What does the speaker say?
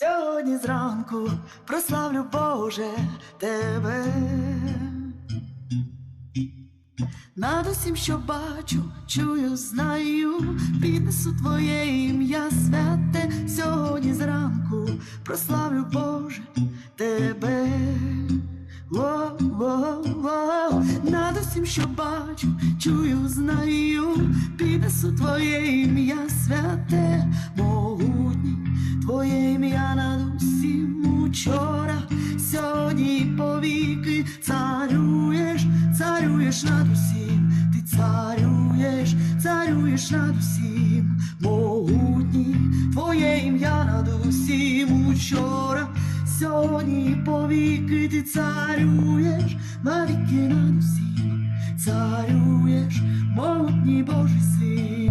Сьогодні зранку прославлю Боже тебе. Над усім, що бачу, чую, знаю, піднесу твоє ім'я святе. Сьогодні зранку прославлю Боже тебе. Воу-воу-воу. Над усім, що бачу, чую, знаю, піднесу твоє ім'я святе, ім'я над усім учора, сьогодні повіки царюєш, царюєш над усім, ти царюєш, царюєш над усім, могутній, твоє ім'я над усім учора, сьогодні повіки ти царюєш, навіки над усім, царюєш, могутній Божий син.